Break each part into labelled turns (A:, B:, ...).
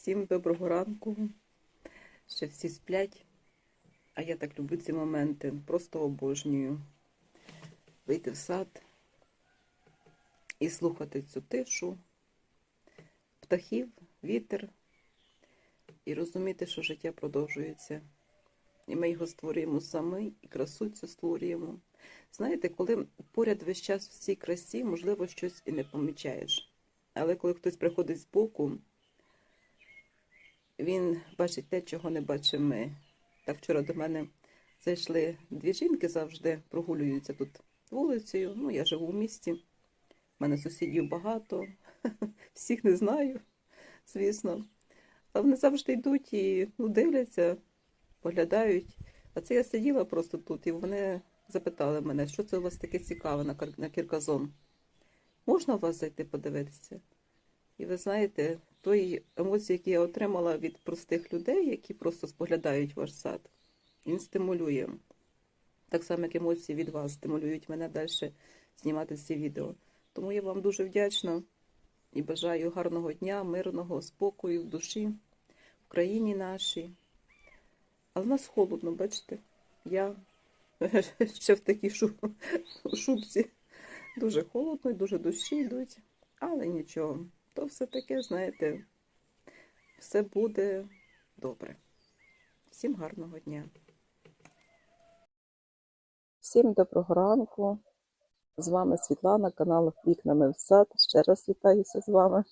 A: Всім доброго ранку. Ще всі сплять. А я так люблю ці моменти. Просто обожнюю. Вийти в сад і слухати цю тишу, птахів, вітер, і розуміти, що життя продовжується. І ми його створюємо самі, і красу цю створюємо. Знаєте, коли поряд весь час в цій красі, можливо, щось і не помічаєш. Але коли хтось приходить збоку, він бачить те, чого не бачимо ми. Так вчора до мене зайшли дві жінки, завжди прогулюються тут вулицею. Ну, я живу в місті. У мене сусідів багато, всіх не знаю, звісно. Але вони завжди йдуть і ну, дивляться, поглядають. А це я сиділа просто тут, і вони запитали мене, що це у вас таке цікаве на кірказон. Можна у вас зайти подивитися? І ви знаєте, той емоції, які я отримала від простих людей, які просто споглядають ваш сад, він стимулює. Так само, як емоції від вас стимулюють мене далі знімати ці відео. Тому я вам дуже вдячна і бажаю гарного дня, мирного, спокою в душі, в країні нашій. Але в нас холодно, бачите? Я ще в такій шу- шубці. Дуже холодно, дуже дощі йдуть, але нічого. То все таке, знаєте, все буде добре. Всім гарного дня. Всім доброго ранку. З вами Світлана, канал Вікнами в сад. Ще раз вітаюся з вами.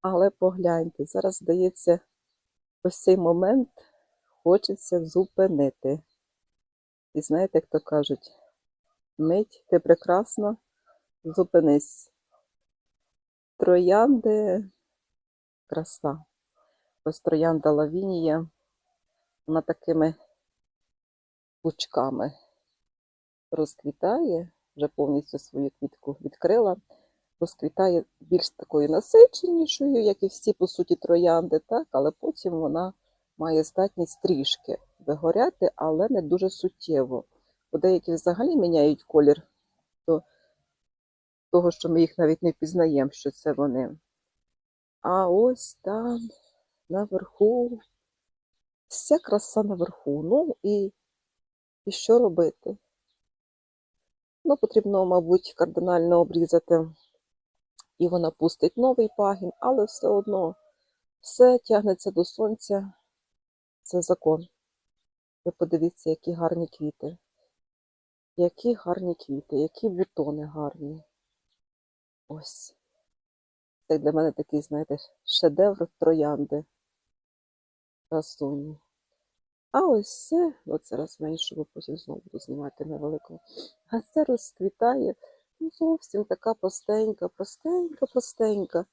A: Але погляньте, зараз здається, ось цей момент хочеться зупинити. І знаєте, як то кажуть, мить, ти прекрасно, зупинись. Троянди краса. Ось троянда лавінія. Вона такими пучками розквітає, вже повністю свою квітку відкрила, розквітає більш такою насиченішою, як і всі, по суті, троянди, так? але потім вона має здатність трішки вигоряти, але не дуже суттєво. Бо деякі взагалі міняють колір до того, що ми їх навіть не впізнаємо, що це вони. А ось там, наверху, вся краса наверху. Ну і, і що робити? Ну, потрібно, мабуть, кардинально обрізати, і вона пустить новий пагін, але все одно все тягнеться до сонця. Це закон. Ви подивіться, які гарні квіти. Які гарні квіти, які бутони гарні. Ось. Це для мене такий, знаєте, шедевр троянди. Красуні. А ось це, от зараз менше, бо потім знову буду знімати на великому. А це розквітає ну, зовсім така простенька, простенька, простенька.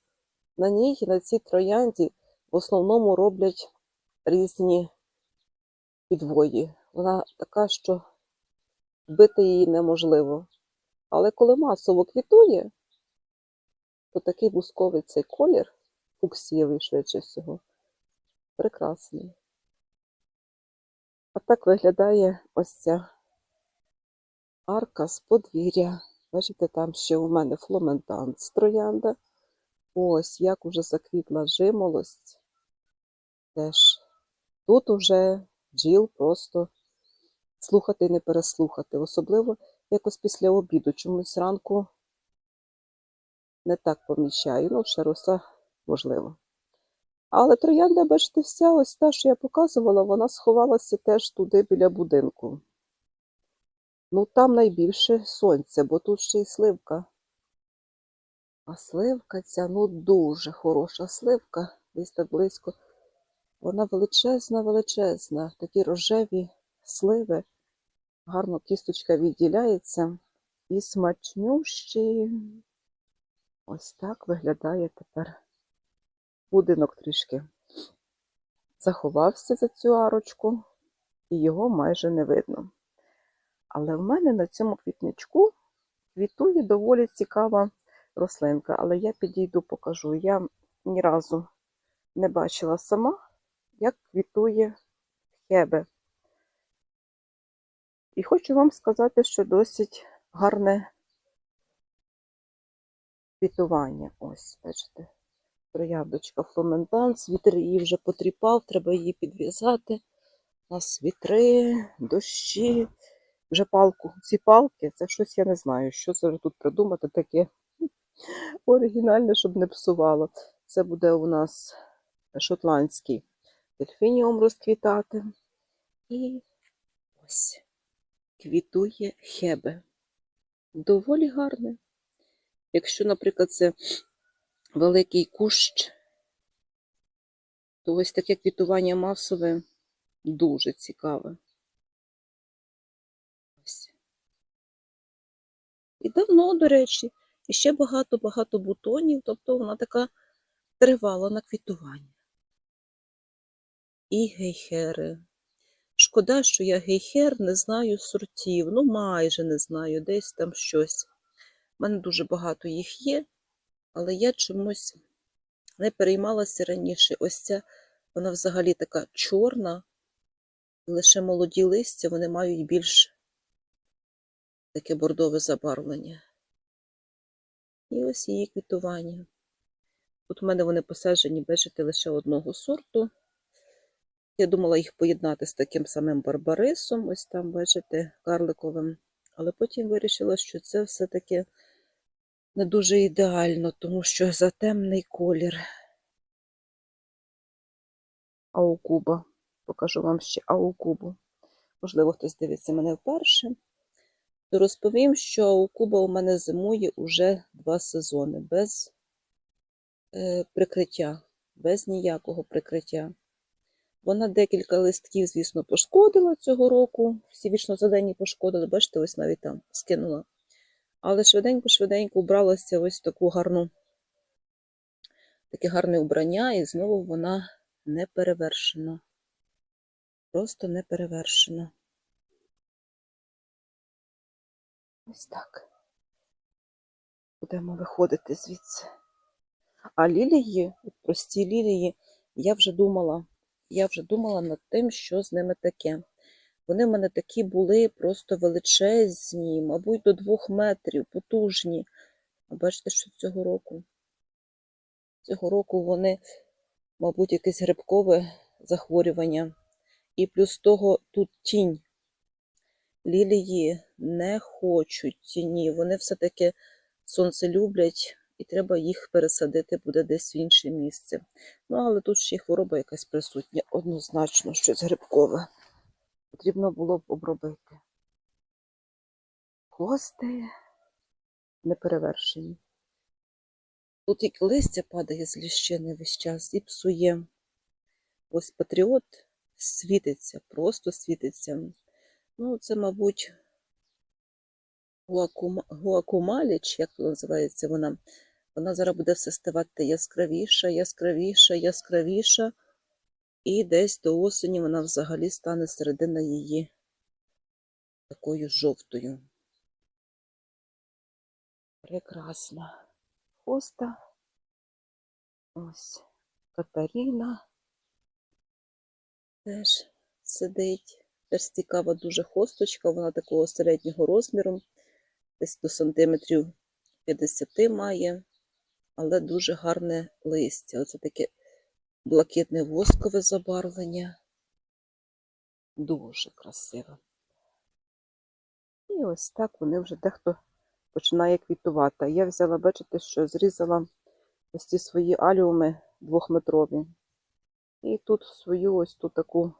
A: На ній, на цій троянді, в основному роблять різні підвої. Вона така, що вбити її неможливо. Але коли масово квітує, то такий бусковий цей колір, фуксієвий швидше всього, прекрасний. А так виглядає ось ця арка з подвір'я. Бачите, там ще у мене фломентант троянда. Ось як уже заквітла жимолость. Теж тут уже бджіл просто слухати і не переслухати. Особливо якось після обіду. Чомусь ранку не так помічаю. Ну, ще роса можливо. Але троянда, бачите, вся ось та, що я показувала, вона сховалася теж туди біля будинку. Ну, там найбільше сонця, бо тут ще й сливка. А сливка ця, ну, дуже хороша сливка, десь так близько. Вона величезна, величезна, такі рожеві сливи. Гарно кісточка відділяється. І смачнющі. Ось так виглядає тепер будинок трішки заховався за цю арочку, і його майже не видно. Але в мене на цьому квітничку квітує доволі цікава рослинка, але я підійду покажу. Я ні разу не бачила сама, як квітує хебе. І хочу вам сказати, що досить гарне квітування. Ось, бачите Трояндочка Фломентанс, вітер її вже потріпав, треба її підв'язати. У нас вітри, дощі, вже палку. Ці палки, це щось я не знаю, що це тут придумати таке оригінальне, щоб не псувало. Це буде у нас шотландський дельфініум розквітати. І ось квітує хебе. Доволі гарне. Якщо, наприклад, це великий кущ, то ось таке квітування масове дуже цікаве. І давно, до речі, і ще багато-багато бутонів, тобто вона така тривала на квітування. І гейхери. Шкода, що я гейхер не знаю сортів, ну майже не знаю, десь там щось. У мене дуже багато їх є, але я чомусь не переймалася раніше. Ось ця, вона взагалі така чорна, лише молоді листя, вони мають більш таке бордове забарвлення. І ось її квітування. Тут у мене вони посаджені, бачите, лише одного сорту. Я думала їх поєднати з таким самим барбарисом, ось там, бачите, карликовим. Але потім вирішила, що це все-таки не дуже ідеально, тому що за темний колір. Аукуба. Покажу вам ще аукубу. Можливо, хтось дивиться мене вперше. То розповім, що аукуба у мене зимує уже два сезони без е, прикриття, без ніякого прикриття. Вона декілька листків, звісно, пошкодила цього року. Всі вічно вічнозелені пошкодили, бачите, ось навіть там скинула. Але швиденько-швиденько убралася ось таку гарну, таке гарне убрання, і знову вона не перевершена. Просто не перевершена. Ось так. Будемо виходити звідси. А лілії, прості лілії, я вже думала, я вже думала над тим, що з ними таке. Вони в мене такі були просто величезні, мабуть, до двох метрів, потужні. А бачите, що цього року? Цього року вони, мабуть, якесь грибкове захворювання. І плюс того тут тінь. Лілії не хочуть тіні. Вони все-таки сонце люблять, і треба їх пересадити буде десь в інше місце. Ну, але тут ще й хвороба якась присутня, однозначно, щось грибкове. Потрібно було б обробити. Хости неперевершені. Тут і листя падає з ліщини весь час і псує. Ось патріот світиться, просто світиться. Ну, це, мабуть, гуакума- гуакумалі, чи як називається вона. Вона зараз буде все ставати яскравіша, яскравіша, яскравіша. І десь до осені вона взагалі стане середина її такою жовтою. Прекрасна хоста. Ось Катаріна теж сидить. Теж цікава дуже хосточка, вона такого середнього розміру, десь до сантиметрів 50 має, але дуже гарне листя. Оце таке блакитне воскове забарвлення. Дуже красиво. І ось так вони вже дехто починає квітувати. Я взяла, бачите, що зрізала ось ці свої аліуми двохметрові. І тут свою ось ту таку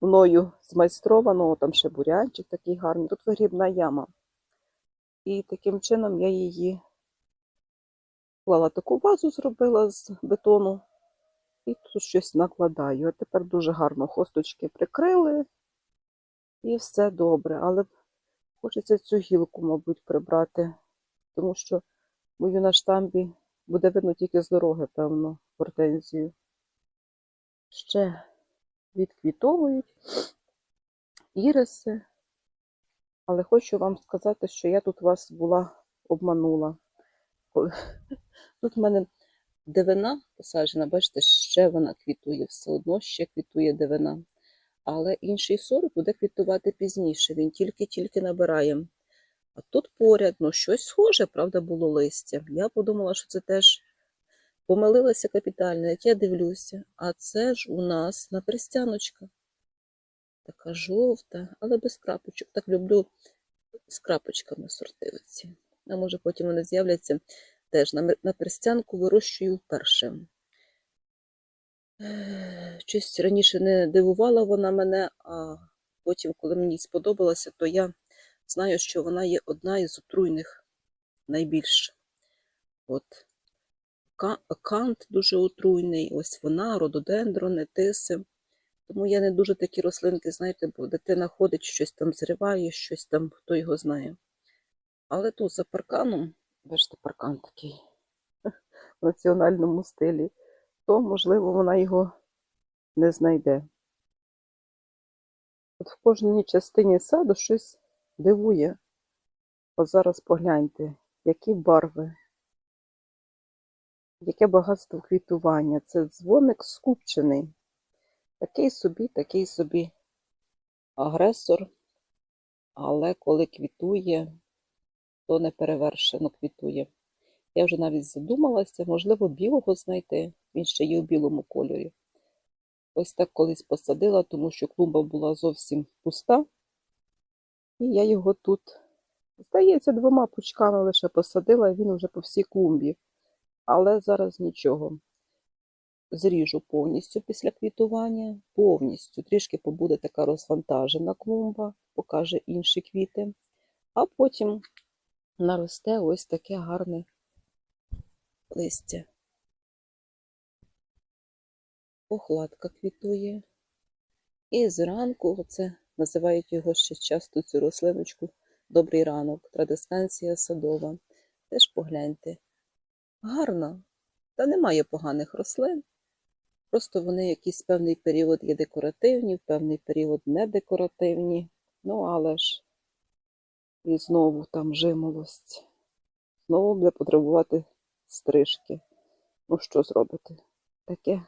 A: мною змайстровану, там ще бурянчик такий гарний, тут вигрібна яма. І таким чином я її клала таку вазу, зробила з бетону. І тут щось накладаю. А тепер дуже гарно хосточки прикрили. І все добре. Але хочеться цю гілку, мабуть, прибрати, тому що мою на штамбі буде видно тільки з дороги, певно, гортензію. Ще відквітовують іриси. Але хочу вам сказати, що я тут вас була обманула. Тут в мене дивина посаджена, бачите, ще вона квітує, все одно ще квітує дивина. Але інший сорт буде квітувати пізніше, він тільки-тільки набирає. А тут поряд, ну щось схоже, правда, було листя. Я подумала, що це теж Помилилася капітально, як я дивлюся, а це ж у нас напристяночка. Така жовта, але без крапочок. Так люблю з крапочками сорти оці. А може потім вони з'являться теж на, перстянку вирощую вперше. Щось раніше не дивувала вона мене, а потім, коли мені сподобалося, то я знаю, що вона є одна із отруйних найбільш. От. Кант дуже отруйний, ось вона, рододендрони, тиси. Тому я не дуже такі рослинки, знаєте, бо дитина ходить, щось там зриває, щось там, хто його знає. Але тут за парканом, бачите, паркан такий в національному стилі, то, можливо, вона його не знайде. От в кожній частині саду щось дивує. От зараз погляньте, які барви, яке багатство квітування. Це дзвоник скупчений. Такий собі, такий собі агресор, але коли квітує, то неперевершено квітує. Я вже навіть задумалася, можливо, білого знайти, він ще є у білому кольорі. Ось так колись посадила, тому що клумба була зовсім пуста, і я його тут, здається, двома пучками лише посадила, і він вже по всій клумбі. Але зараз нічого. Зріжу повністю після квітування, повністю. Трішки побуде така розвантажена клумба, покаже інші квіти, а потім наросте ось таке гарне листя. Похладка квітує. І зранку, оце називають його ще часто цю рослиночку Добрий ранок, традисканція садова. Теж погляньте. Гарно. Та немає поганих рослин. Просто вони якийсь певний період є декоративні, в певний період не декоративні. Ну, але ж і знову там жимолость. Знову буде потребувати стрижки. Ну, що зробити? Таке.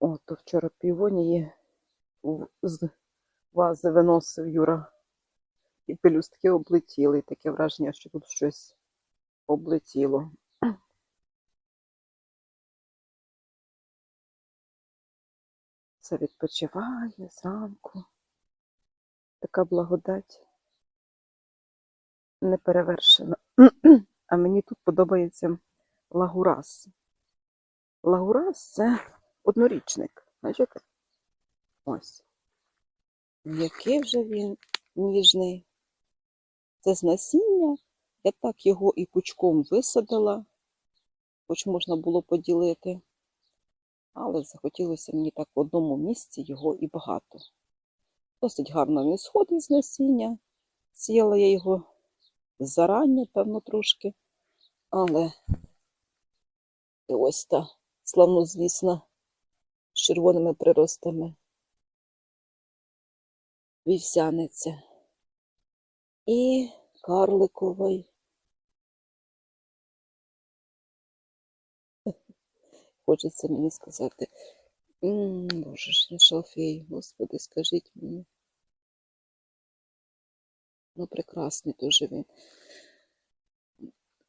A: О, то вчора півонії з вази виносив Юра. І пелюстки облетіли. І таке враження, що тут щось облетіло. Це відпочиває зранку. Така благодать неперевершена. А мені тут подобається лагурас. Лагурас це однорічник. Бачите? Ось. Який вже він ніжний. Це з насіння. Я так його і пучком висадила, хоч можна було поділити. Але захотілося мені так в одному місці його і багато. Досить гарно він сходить з насіння. Сіяла я його зарання, певно, трошки. Але і ось та славнозвісна з червоними приростами вівсяниця і карликовий. Хочеться мені сказати. М, Боже ж, я шалфей, Господи, скажіть мені. Ну, прекрасний дуже він.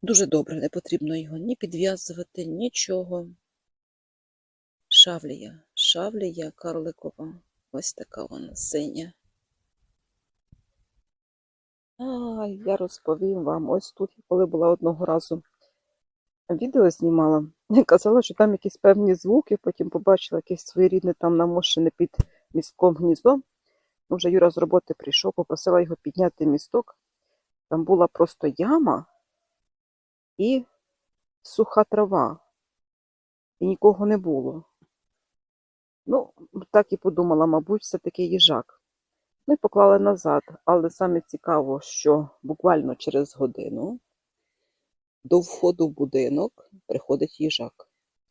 A: Дуже добре, не потрібно його ні підв'язувати, нічого. Шавлія, шавлія карликова. Ось така вона синя. А, я розповім вам. Ось тут, коли була одного разу відео знімала, казала, що там якісь певні звуки, потім побачила якесь своєрідне там намощене під містком гніздо. Ну, Вже Юра з роботи прийшов, попросила його підняти місток. Там була просто яма і суха трава. І нікого не було. Ну, так і подумала, мабуть, все-таки їжак. Ми поклали назад, але саме цікаво, що буквально через годину до входу в будинок приходить їжак.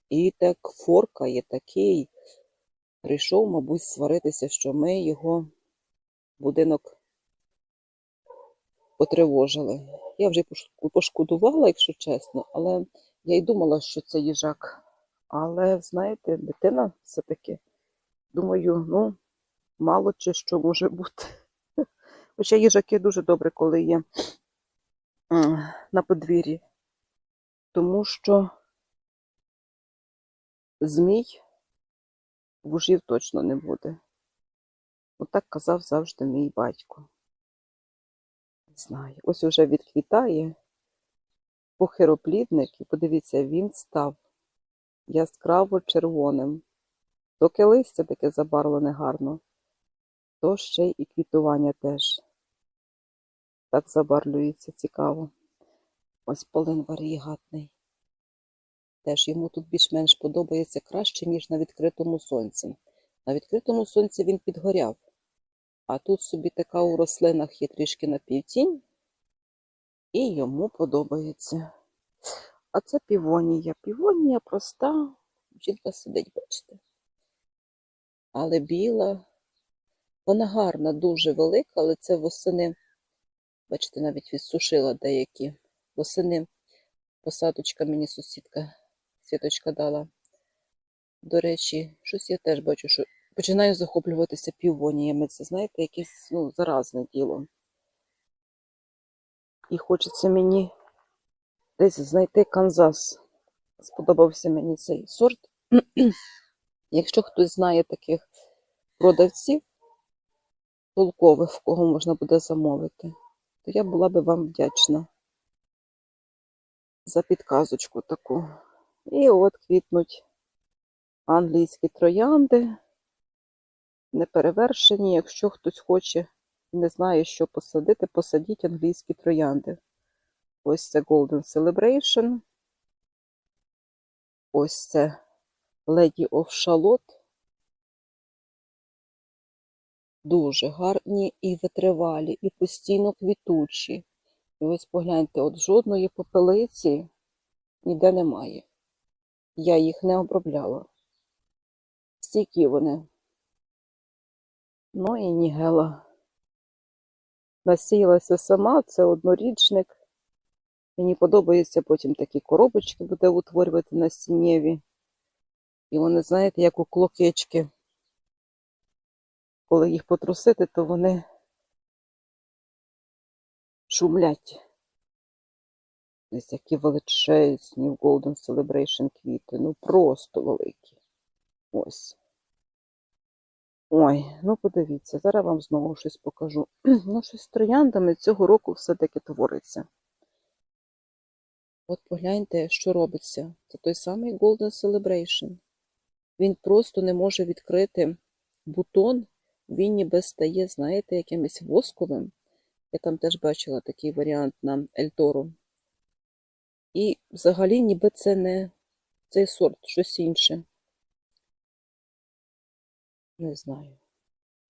A: І так форкає такий. Прийшов, мабуть, сваритися, що ми його будинок потривожили. Я вже пошкодувала, якщо чесно, але я й думала, що це їжак. Але, знаєте, дитина все-таки, думаю, ну, мало чи що може бути. Хоча їжаки дуже добре, коли є на подвір'ї. Тому що змій, вужів точно не буде. Отак казав завжди мій батько. Не знаю. Ось уже відквітає похироплідник, і подивіться, він став яскраво червоним. Доки листя таке забарвлене гарно, то ще й квітування теж так забарвлюється цікаво. Ось полин варігатний. Теж йому тут більш-менш подобається краще, ніж на відкритому сонці. На відкритому сонці він підгоряв, а тут собі така у рослинах є трішки напівтінь, і йому подобається. А це півонія. Півонія проста. Жінка сидить, бачите. Але біла. Вона гарна, дуже велика, але це восени. Бачите, навіть відсушила деякі. Восени посадочка мені сусідка Світочка дала. До речі, щось я теж бачу, що починаю захоплюватися півоніями. Це, знаєте, якесь ну, заразне діло. І хочеться мені десь знайти Канзас. Сподобався мені цей сорт. Якщо хтось знає таких продавців толкових, в кого можна буде замовити, то я була би вам вдячна за підказочку таку. І от квітнуть англійські троянди, неперевершені. Якщо хтось хоче і не знає, що посадити, посадіть англійські троянди. Ось це Golden Celebration. Ось це Lady of Charlotte. Дуже гарні і витривалі, і постійно квітучі. І ось погляньте, от жодної попелиці ніде немає. Я їх не обробляла. Стійкі вони. Ну і Нігела. Насіялася сама, це однорічник. Мені подобається потім такі коробочки буде утворювати на стінєві. І вони, знаєте, як у клокечки. Коли їх потрусити, то вони шумлять. Ось які величезні в Golden Celebration квіти. Ну просто великі. Ось. Ой, ну подивіться, зараз вам знову щось покажу. Ну, щось з трояндами цього року все-таки твориться. От погляньте, що робиться. Це той самий Golden Celebration. Він просто не може відкрити бутон, він ніби стає, знаєте, якимось восковим. Я там теж бачила такий варіант на Ельтору. І взагалі ніби це не цей сорт, щось інше. Не знаю.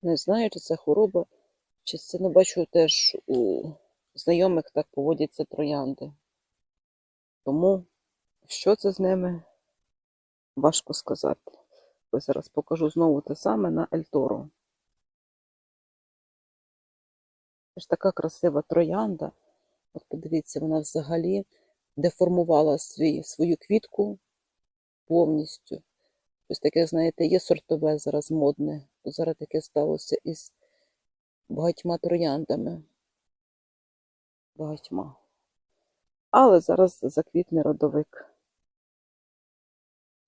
A: Не знаю, чи це хвороба, чи це не бачу теж у знайомих так поводяться троянди. Тому, що це з ними, важко сказати. Ось зараз покажу знову те саме на Ельтору. Це ж така красива троянда. От подивіться, вона взагалі деформувала свій, свою квітку повністю. Ось таке, знаєте, є сортове зараз модне. Зараз таке сталося із багатьма трояндами. Багатьма. Але зараз заквітне родовик.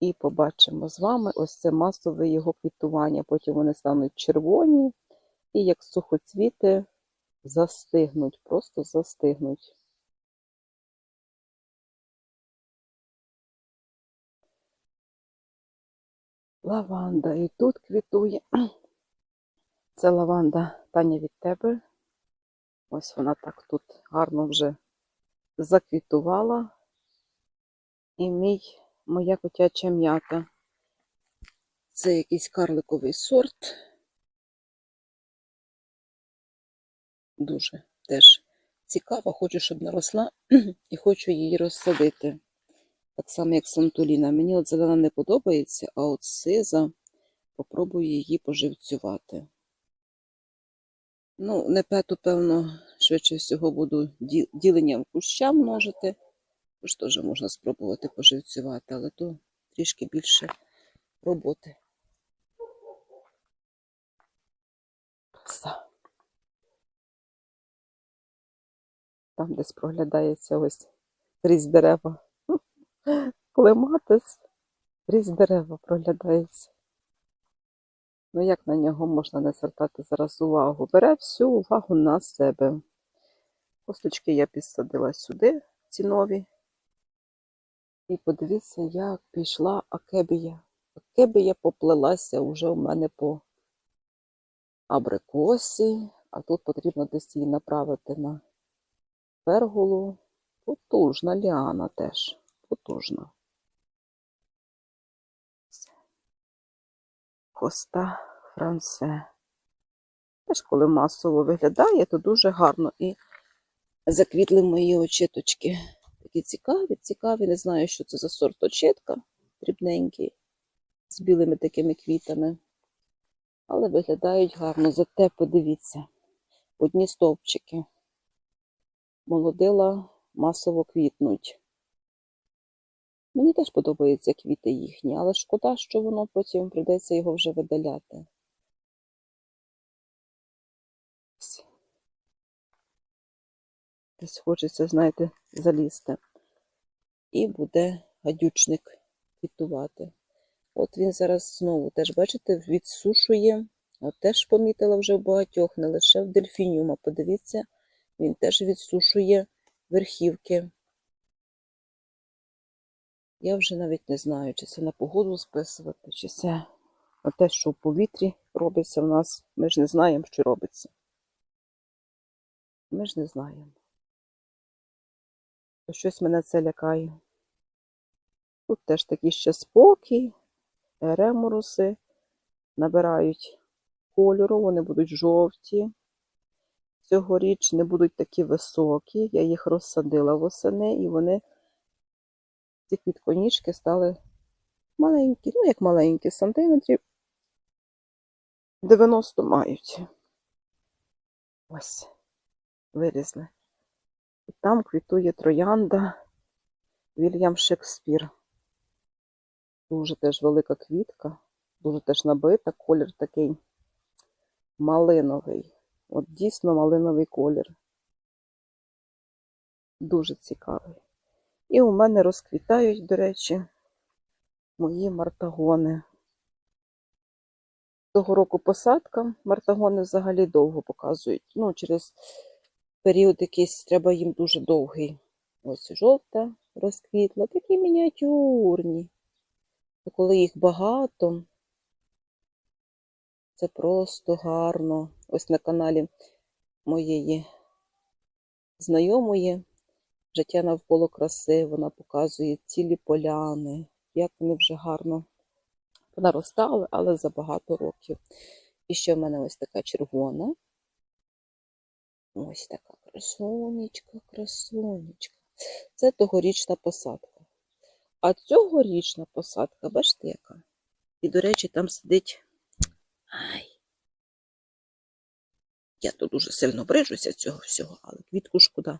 A: І побачимо з вами ось це масове його квітування. Потім вони стануть червоні і як сухоцвіти застигнуть, просто застигнуть. Лаванда і тут квітує. Це лаванда Таня від тебе. Ось вона так тут гарно вже заквітувала. І мій, моя котяча м'ята. Це якийсь карликовий сорт. Дуже теж цікаво, хочу, щоб наросла, і хочу її розсадити. Так само, як Сантуліна. Мені от зелена не подобається, а от сиза попробую її поживцювати. Ну, не пету, певно, швидше всього буду діленням куща множити. Тож теж можна спробувати поживцювати, але то трішки більше роботи. Краса. Там десь проглядається ось крізь дерева. Клематис. Крізь дерева проглядається. Ну як на нього можна не звертати зараз увагу? Бере всю увагу на себе. Косточки я підсадила сюди, ці нові. І подивіться, як пішла акебія. Акебія поплелася вже у мене по абрикосі, а тут потрібно десь її направити на пергулу. Потужна ліана теж. Потужна. Коста Франсе. Теж коли масово виглядає, то дуже гарно. І заквітли мої очіточки. Такі цікаві, цікаві. Не знаю, що це за сорт очітка. Дрібненький, з білими такими квітами. Але виглядають гарно. Зате подивіться, одні стовпчики. Молодила масово квітнуть. Мені теж подобаються квіти їхні, але шкода, що воно потім прийдеться його вже видаляти. Десь хочеться, знаєте, залізти. І буде гадючник квітувати. От він зараз знову теж, бачите, відсушує. От теж помітила вже в багатьох, не лише в дельфініума. Подивіться, він теж відсушує верхівки. Я вже навіть не знаю, чи це на погоду списувати, чи це на те, що в повітрі робиться в нас. Ми ж не знаємо, що робиться. Ми ж не знаємо. Щось мене це лякає. Тут теж такий ще спокій, ремуруси набирають кольору, вони будуть жовті. Цьогоріч не будуть такі високі. Я їх розсадила восени, і вони ці квітконіжки стали маленькі, ну як маленькі, сантиметрів 90 мають. Ось, вирізли. І там квітує троянда Вільям Шекспір. Дуже теж велика квітка, дуже теж набита, колір такий малиновий. От дійсно малиновий колір. Дуже цікавий. І у мене розквітають, до речі, мої мартагони. Того року посадка. Мартагони взагалі довго показують. Ну, через період якийсь треба їм дуже довгий. Ось жовта розквітла, такі мініатюрні. То коли їх багато, це просто гарно. Ось на каналі моєї знайомої Життя навколо краси, вона показує цілі поляни, як вони вже гарно понаростали, але за багато років. І ще в мене ось така червона. Ось така красунечка, красунечка. Це тогорічна посадка. А цьогорічна посадка, бачите, яка? І, до речі, там сидить. Ай. Я тут дуже сильно брижуся цього всього, але квітку шкода.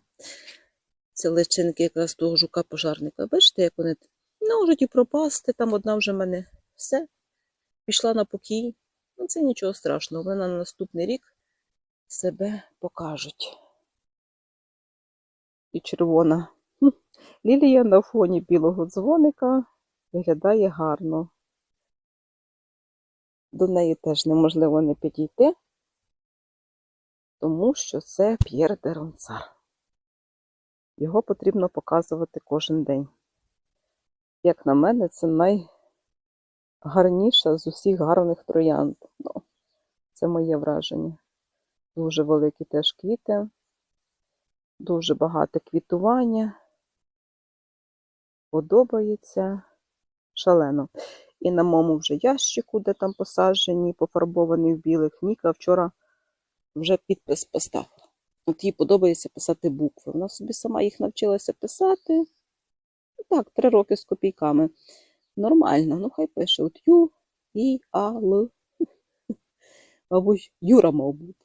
A: Це личинки якраз того жука пожарника. Бачите, як вони не можуть і пропасти. Там одна вже в мене все. Пішла на покій. Ну, це нічого страшного. Вони на наступний рік себе покажуть. І червона. Лілія на фоні білого дзвоника виглядає гарно. До неї теж неможливо не підійти, тому що це П'єр де. Його потрібно показувати кожен день. Як на мене, це найгарніша з усіх гарних троянд. Ну, це моє враження. Дуже великі теж квіти, дуже багате квітування. Подобається шалено. І на моєму вже ящику, де там посаджені, пофарбовані в білих ніка, вчора вже підпис поставила. От їй подобається писати букви. Вона собі сама їх навчилася писати. Так, три роки з копійками. Нормально, ну хай пише. От Ю, І, А, Л. Мабуть, Юра, мав бути.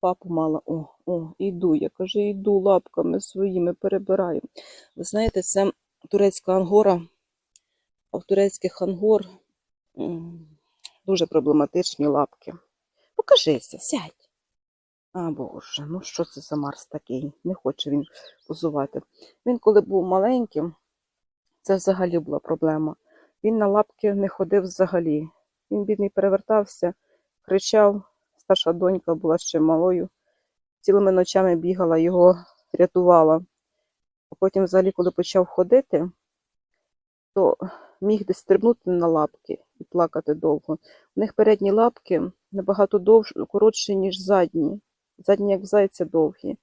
A: Папа мала, о, о, іду. Я каже, іду лапками своїми перебираю. Ви знаєте, це турецька ангора, а в турецьких ангор дуже проблематичні лапки. Покажися, сядь. А, Боже, ну що це за Марс такий? Не хоче він позувати. Він, коли був маленьким, це взагалі була проблема. Він на лапки не ходив взагалі. Він, бідний, перевертався, кричав. Старша донька була ще малою. Цілими ночами бігала, його рятувала. А потім, взагалі, коли почав ходити, то міг десь стрибнути на лапки і плакати довго. У них передні лапки набагато довш, коротші, ніж задні. Задні, як в зайця, довгі.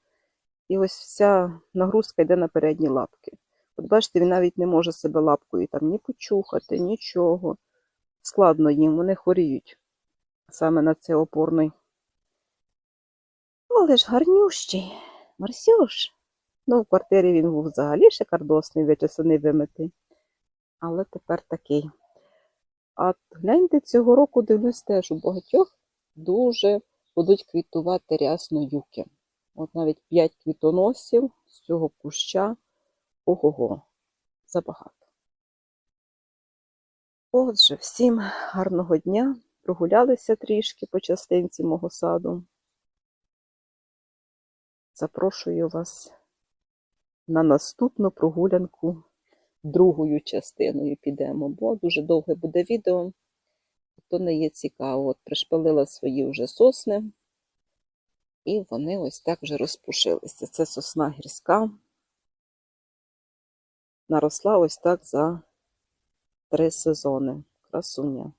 A: І ось вся нагрузка йде на передні лапки. От бачите, він навіть не може себе лапкою там ні почухати, нічого. Складно їм, вони хворіють саме на цей опорний. Але ж гарнющий, Марсюш. Ну, в квартирі він був взагалі шикардосний, вичесаний, вимитий. Але тепер такий. А гляньте, цього року дивлюсь теж у багатьох дуже будуть квітувати рясно юки. От навіть 5 квітоносів з цього куща. Ого-го, забагато. Отже, всім гарного дня. Прогулялися трішки по частинці мого саду. Запрошую вас на наступну прогулянку другою частиною підемо, бо дуже довге буде відео, то не є цікаво. От пришпилила свої вже сосни, і вони ось так вже розпушилися. Це сосна гірська. Наросла ось так за три сезони. Красуня.